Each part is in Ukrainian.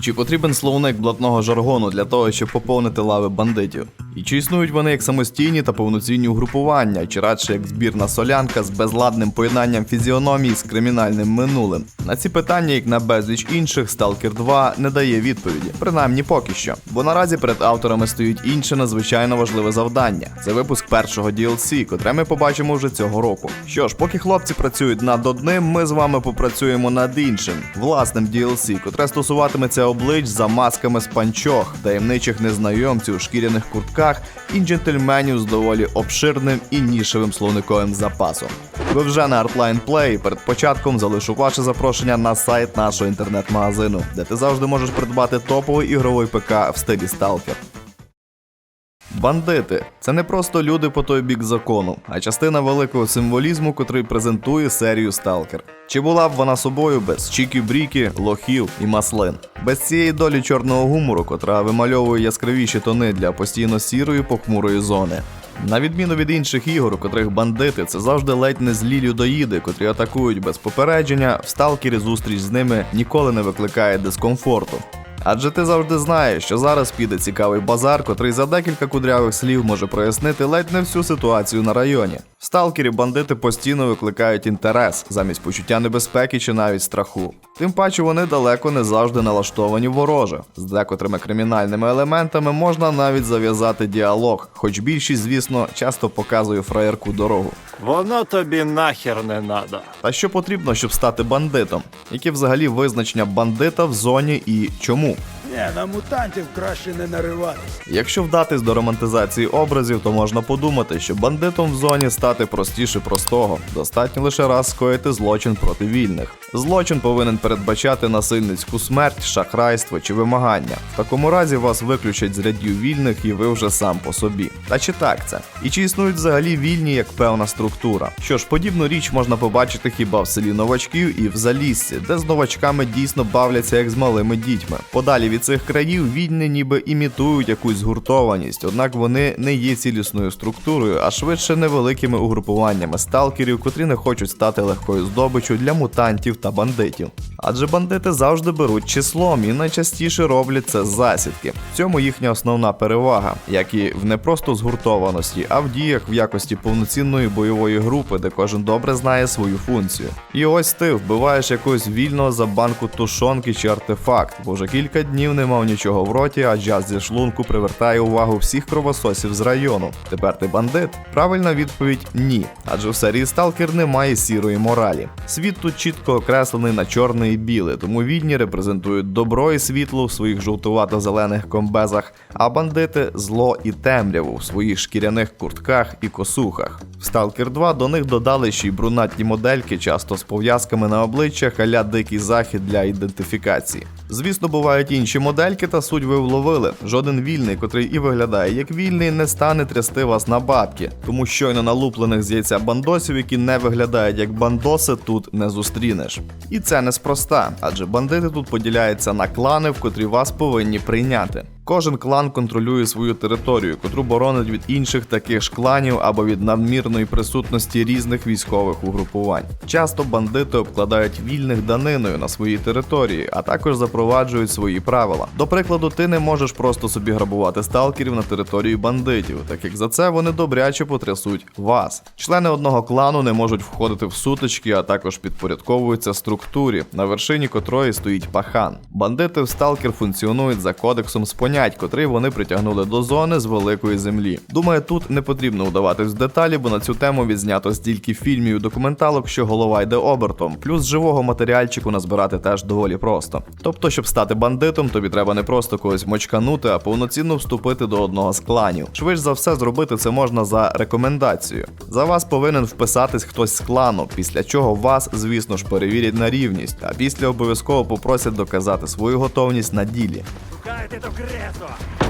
Чи потрібен словник блатного жаргону для того, щоб поповнити лави бандитів? І чи існують вони як самостійні та повноцінні угрупування, чи радше як збірна солянка з безладним поєднанням фізіономії з кримінальним минулим? На ці питання, як на безліч інших, Stalker 2 не дає відповіді, принаймні поки що. Бо наразі перед авторами стоїть інше надзвичайно важливе завдання. Це випуск першого DLC, котре ми побачимо вже цього року. Що ж, поки хлопці працюють над одним, ми з вами попрацюємо над іншим, власним DLC, котре стосуватиметься облич за масками з панчох, таємничих незнайомців у шкіряних куртках і джентльменів з доволі обширним і нішевим словниковим запасом. Ви вже на Artline Play. Перед початком залишу ваше запрошення на сайт нашого інтернет-магазину, де ти завжди можеш придбати топовий ігровий ПК в стилі Stalker. Бандити це не просто люди по той бік закону, а частина великого символізму, котрий презентує серію Сталкер. Чи була б вона собою без чікі-бріки, лохів і маслин? Без цієї долі чорного гумору, котра вимальовує яскравіші тони для постійно сірої похмурої зони. На відміну від інших ігор, у котрих бандити це завжди ледь не злі людоїди, котрі атакують без попередження, в сталкері зустріч з ними ніколи не викликає дискомфорту. Адже ти завжди знаєш, що зараз піде цікавий базар, котрий за декілька кудрявих слів може прояснити ледь не всю ситуацію на районі. В сталкері бандити постійно викликають інтерес замість почуття небезпеки чи навіть страху. Тим паче вони далеко не завжди налаштовані вороже. З декотрими кримінальними елементами можна навіть зав'язати діалог, хоч більшість, звісно, часто показує фраєрку дорогу. Воно тобі нахер не надо. Та що потрібно, щоб стати бандитом? Які взагалі визначення бандита в зоні і чому? Ні, на мутантів краще не наривати. Якщо вдатись до романтизації образів, то можна подумати, що бандитом в зоні стати простіше простого. Достатньо лише раз скоїти злочин проти вільних. Злочин повинен передбачати насильницьку смерть, шахрайство чи вимагання. В такому разі вас виключать з рядів вільних і ви вже сам по собі. Та чи так це? І чи існують взагалі вільні як певна структура? Що ж, подібну річ можна побачити хіба в селі новачків і в заліссі, де з новачками дійсно бавляться як з малими дітьми. Подалі від цих країв вільні ніби імітують якусь згуртованість, однак вони не є цілісною структурою, а швидше невеликими угрупуваннями сталкерів, котрі не хочуть стати легкою здобиччю для мутантів та бандитів. Адже бандити завжди беруть числом і найчастіше роблять це засідки. В цьому їхня основна перевага, як і в не просто згуртованості, а в діях в якості повноцінної бойової групи, де кожен добре знає свою функцію. І ось ти вбиваєш якогось вільного за банку тушонки чи артефакт, бо вже кілька днів не мав нічого в роті, а джаз зі шлунку привертає увагу всіх кровососів з району. Тепер ти бандит? Правильна відповідь ні. Адже в серії Сталкер немає сірої моралі. Світ тут чітко окреслений на чорне і біле, тому вільні репрезентують добро і світло в своїх жовтувато-зелених комбезах, а бандити зло і темряву в своїх шкіряних куртках і косухах. В Stalker 2 до них додали ще й брунатні модельки, часто з пов'язками на обличчях аля дикий захід для ідентифікації. Звісно, бувають інші модельки, та суть ви вловили. Жоден вільний, котрий і виглядає як вільний, не стане трясти вас на бабки, тому щойно налуплених з яйця бандосів, які не виглядають як бандоси, тут не зустрінеш. І це неспроста, адже бандити тут поділяються на клани, в котрі вас повинні прийняти. Кожен клан контролює свою територію, котру боронить від інших таких ж кланів або від надмірної присутності різних військових угрупувань. Часто бандити обкладають вільних даниною на своїй території, а також запроваджують свої правила. До прикладу, ти не можеш просто собі грабувати сталкерів на території бандитів, так як за це вони добряче потрясуть вас. Члени одного клану не можуть входити в сутички, а також підпорядковуються структурі, на вершині котрої стоїть пахан. Бандити в сталкер функціонують за кодексом з понять, котрий вони притягнули до зони з великої землі. Думаю, тут не потрібно вдаватись в деталі, бо на цю тему відзнято стільки фільмів і документалок, що голова йде обертом. Плюс живого матеріальчику назбирати теж доволі просто. Тобто, щоб стати бандитом, тобі треба не просто когось мочканути, а повноцінно вступити до одного з кланів. Швидше за все, зробити це можна за рекомендацією. За вас повинен вписатись хтось з клану, після чого вас, звісно ж, перевірять на рівність, а після обов'язково попросять доказати свою готовність на ділі. Шукайте до кресо!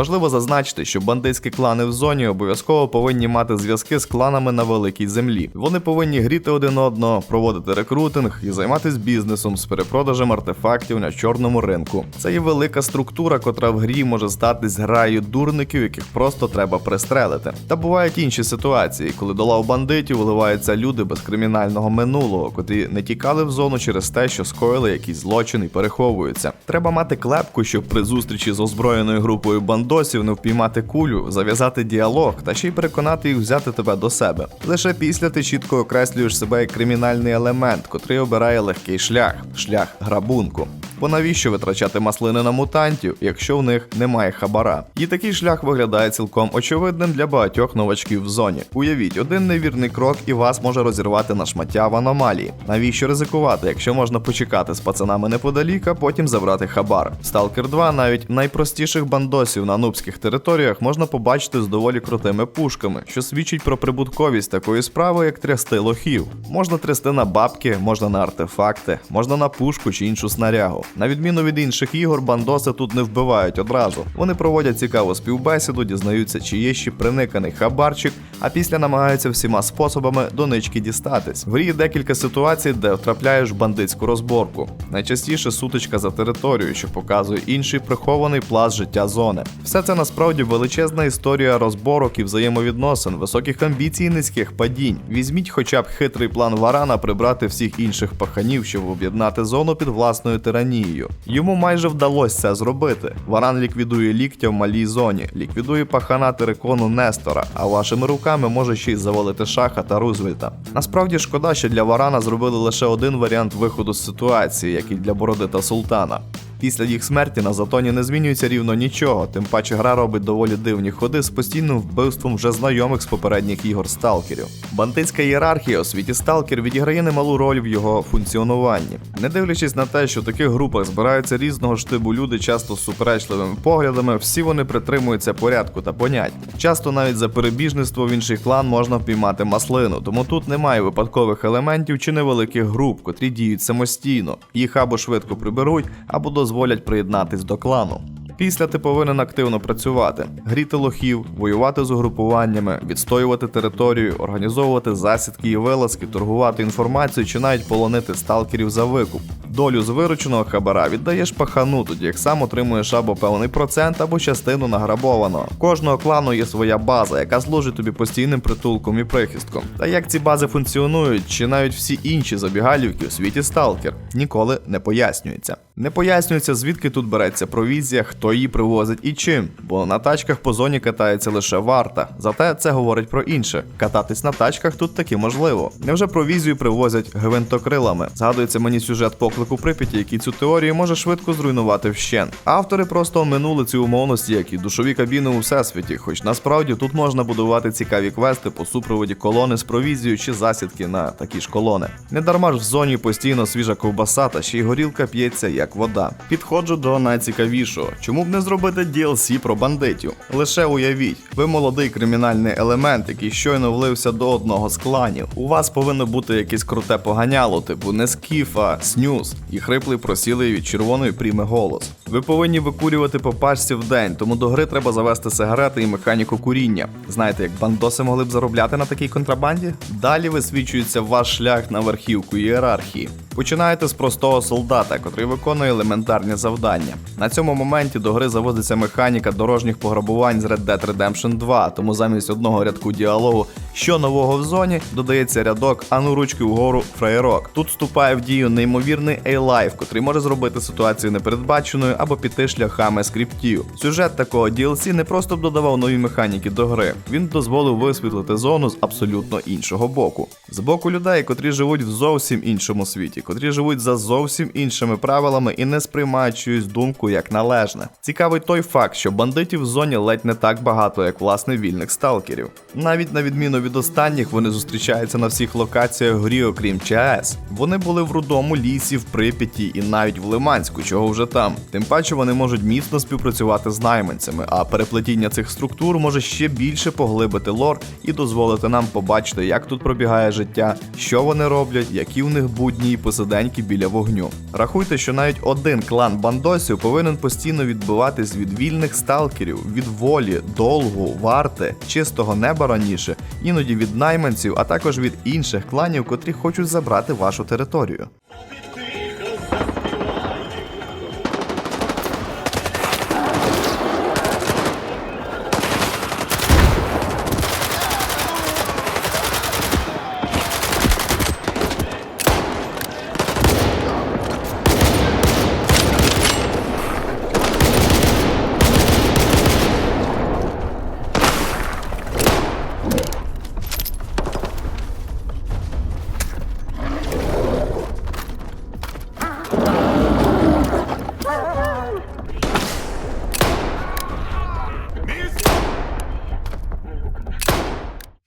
Важливо зазначити, що бандитські клани в зоні обов'язково повинні мати зв'язки з кланами на великій землі. Вони повинні гріти один одного, проводити рекрутинг і займатися бізнесом з перепродажем артефактів на чорному ринку. Це є велика структура, котра в грі може стати зграєю дурників, яких просто треба пристрелити. Та бувають інші ситуації, коли до лав бандитів вливаються люди без кримінального минулого, котрі не тікали в зону через те, що скоїли якийсь злочин і переховуються. Треба мати клепку, щоб при зустрічі з озброєною групою бандосів не впіймати кулю, зав'язати діалог та ще й переконати їх взяти тебе до себе. Лише після ти чітко окреслюєш себе як кримінальний елемент, котрий обирає легкий шлях шлях грабунку. Бо навіщо витрачати маслини на мутантів, якщо в них немає хабара? І такий шлях виглядає цілком очевидним для багатьох новачків в зоні. Уявіть, один невірний крок і вас може розірвати на шмаття в аномалії. Навіщо ризикувати, якщо можна почекати з пацанами неподалік, а потім забрати хабар? Stalker 2 навіть найпростіших бандосів на нубських територіях можна побачити з доволі крутими пушками, що свідчить про прибутковість такої справи, як трясти лохів. Можна трясти на бабки, можна на артефакти, можна на пушку чи іншу снарягу. На відміну від інших ігор, бандоси тут не вбивають одразу. Вони проводять цікаву співбесіду, дізнаються, чи є ще приниканий хабарчик, а після намагаються всіма способами до нички дістатись. В грі декілька ситуацій, де втрапляєш в бандитську розборку. Найчастіше сутичка за територію, що показує інший прихований пласт життя зони. Все це насправді величезна історія розборок і взаємовідносин, високих амбіцій низьких падінь. Візьміть хоча б хитрий план Варана прибрати всіх інших паханів, щоб об'єднати зону під власною тиранією. Йому майже вдалося це зробити. Варан ліквідує ліктя в малій зоні, ліквідує пахана терикону Нестора, а вашими руками може ще й завалити шаха та Рузвельта. Насправді шкода, що для Варана зробили лише один варіант виходу з ситуації, як і для бороди та султана. Після їх смерті на затоні не змінюється рівно нічого, тим паче гра робить доволі дивні ходи з постійним вбивством вже знайомих з попередніх ігор сталкерів. Бандитська ієрархія у світі сталкер відіграє немалу роль в його функціонуванні. Не дивлячись на те, що в таких групах збираються різного штибу люди, часто з суперечливими поглядами, всі вони притримуються порядку та понять. Часто навіть за перебіжництво в інший клан можна впіймати маслину, тому тут немає випадкових елементів чи невеликих груп, котрі діють самостійно. Їх або швидко приберуть, або дозволять приєднатись до клану. Після ти повинен активно працювати, гріти лохів, воювати з угрупуваннями, відстоювати територію, організовувати засідки і вилазки, торгувати інформацією чи навіть полонити сталкерів за викуп. Долю з вирученого хабара віддаєш пахану, тоді як сам отримуєш або певний процент, або частину награбованого. Кожного клану є своя база, яка служить тобі постійним притулком і прихистком. Та як ці бази функціонують, чи навіть всі інші забігалівки у світі сталкер, ніколи не пояснюється. Не пояснюється, звідки тут береться провізія, хто її привозить і чим, бо на тачках по зоні катається лише варта. Зате це говорить про інше. Кататись на тачках тут таки можливо. Невже провізію привозять гвинтокрилами? Згадується мені сюжет поклику Прип'яті, який цю теорію може швидко зруйнувати вщент. Автори просто оминули ці умовності, як і душові кабіни у всесвіті, хоч насправді тут можна будувати цікаві квести по супроводі колони з провізією чи засідки на такі ж колони. Недарма ж в зоні постійно свіжа ковбаса та ще й горілка п'ється як вода. Підходжу до найцікавішого. Чому б не зробити DLC про бандитів? Лише уявіть, ви молодий кримінальний елемент, який щойно влився до одного з кланів. У вас повинно бути якесь круте поганяло, типу не скіфа, снюз і хриплий просілий від червоної пріми голос. Ви повинні викурювати по пачці в день, тому до гри треба завести сигарети і механіку куріння. Знаєте, як бандоси могли б заробляти на такій контрабанді? Далі висвічується ваш шлях на верхівку ієрархії. Починаєте з простого солдата, котрий виконує елементарні завдання. На цьому моменті до гри заводиться механіка дорожніх пограбувань з Red Dead Redemption 2, тому замість одного рядку діалогу, що нового в зоні, додається рядок Ану ручки вгору фраєрок. Тут вступає в дію неймовірний A-Life, котрий може зробити ситуацію непередбаченою або піти шляхами скриптів. Сюжет такого DLC не просто б додавав нові механіки до гри, він дозволив висвітлити зону з абсолютно іншого боку. З боку людей, котрі живуть в зовсім іншому світі, котрі живуть за зовсім іншими правилами і не сприймають чиюсь думку як належне. Цікавий той факт, що бандитів в зоні ледь не так багато, як власне вільних сталкерів. Навіть на відміну від останніх, вони зустрічаються на всіх локаціях грі, окрім ЧАЕС. Вони були в рудому лісі, в Прип'яті і навіть в Лиманську, чого вже там. Тим паче вони можуть міцно співпрацювати з найманцями, а переплетіння цих структур може ще більше поглибити лор і дозволити нам побачити, як тут пробігає життя, що вони роблять, які в них будні і посиденьки біля вогню. Рахуйте, що навіть один клан бандосів повинен постійно відбиватись від вільних сталкерів, від волі, долгу, варти, чистого неба раніше, іноді від найманців, а також від інших кланів, котрі хочуть забрати вашу територію.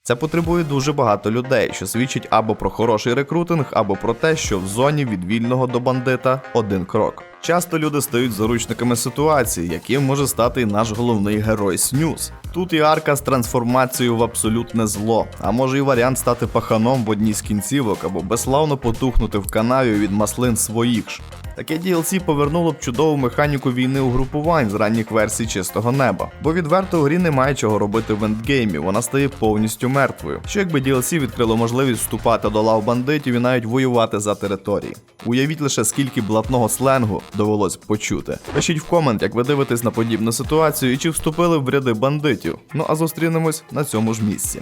Це потребує дуже багато людей, що свідчить або про хороший рекрутинг, або про те, що в зоні від вільного до бандита один крок. Часто люди стають заручниками ситуації, яким може стати і наш головний герой Снюс. Тут і арка з трансформацією в абсолютне зло, а може і варіант стати паханом в одній з кінцівок або безславно потухнути в канаві від маслин своїх ж. Таке DLC повернуло б чудову механіку війни угрупувань з ранніх версій чистого неба. Бо відверто у грі немає чого робити в ендгеймі, вона стає повністю мертвою. Що якби DLC відкрило можливість вступати до лав бандитів і навіть воювати за території. Уявіть лише скільки блатного сленгу довелось почути. Пишіть в комент, як ви дивитесь на подібну ситуацію і чи вступили в ряди бандитів. Ну а зустрінемось на цьому ж місці.